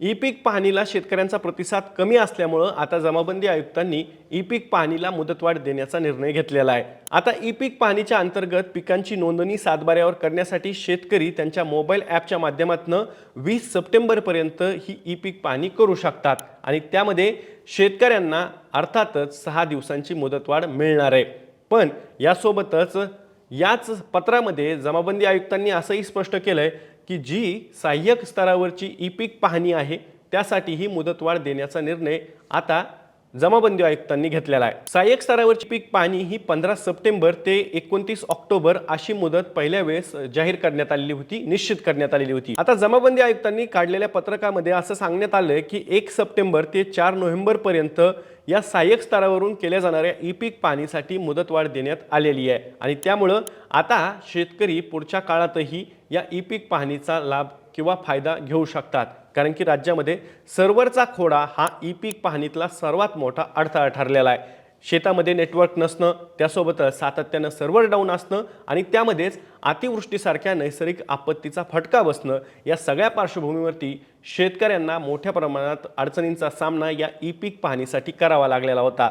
E पीक पाहणीला शेतकऱ्यांचा प्रतिसाद कमी असल्यामुळं आता जमाबंदी आयुक्तांनी ई पीक पाहणीला मुदतवाढ देण्याचा निर्णय घेतलेला आहे. आता ई पीक पाहणीच्या अंतर्गत पिकांची नोंदणी सातबाऱ्यावर करण्यासाठी शेतकरी त्यांच्या मोबाईल ॲपच्या माध्यमातून वीस सप्टेंबरपर्यंत ही ई पीक पाहणी करू शकतात आणि त्यामध्ये शेतकऱ्यांना अर्थातच सहा दिवसांची मुदतवाढ मिळणार आहे. पण यासोबतच याच पत्रामध्ये जमाबंदी आयुक्तांनी असंही स्पष्ट केलं आहे की जी सहाय्यक स्तरावरची ई पीक पाहणी आहे त्यासाठी ही मुदतवाढ देण्याचा निर्णय आता जमाबंदी आयुक्तांनी घेतलेला आहे. सहाय्यक स्तरावरची पीक पाहणी ही पंधरा सप्टेंबर ते एकोणतीस ऑक्टोबर अशी मुदत पहिल्या वेळेस जाहीर करण्यात आलेली होती निश्चित करण्यात आलेली होती. आता जमाबंदी आयुक्तांनी काढलेल्या पत्रकामध्ये असं सांगण्यात आलंय की एक सप्टेंबर ते चार नोव्हेंबर पर्यंत या सहाय्यक स्तरावरून केल्या जाणाऱ्या ई पीक पाहणीसाठी मुदतवाढ देण्यात आलेली आहे. आणि त्यामुळं आता शेतकरी पुढच्या काळातही या ई पीक पाहणीचा लाभ किंवा फायदा घेऊ शकतात. कारण की राज्यामध्ये सर्व्हरचा खोडा हा ई पीक पाहणीतला सर्वात मोठा अडथळा ठरलेला आहे. शेतामध्ये नेटवर्क नसणं त्यासोबतच सातत्यानं सर्व्हर डाऊन असणं आणि त्यामध्येच अतिवृष्टीसारख्या नैसर्गिक आपत्तीचा फटका बसणं या सगळ्या पार्श्वभूमीवरती शेतकऱ्यांना मोठ्या प्रमाणात अडचणींचा सामना या ई पीक पाहणीसाठी करावा लागलेला होता.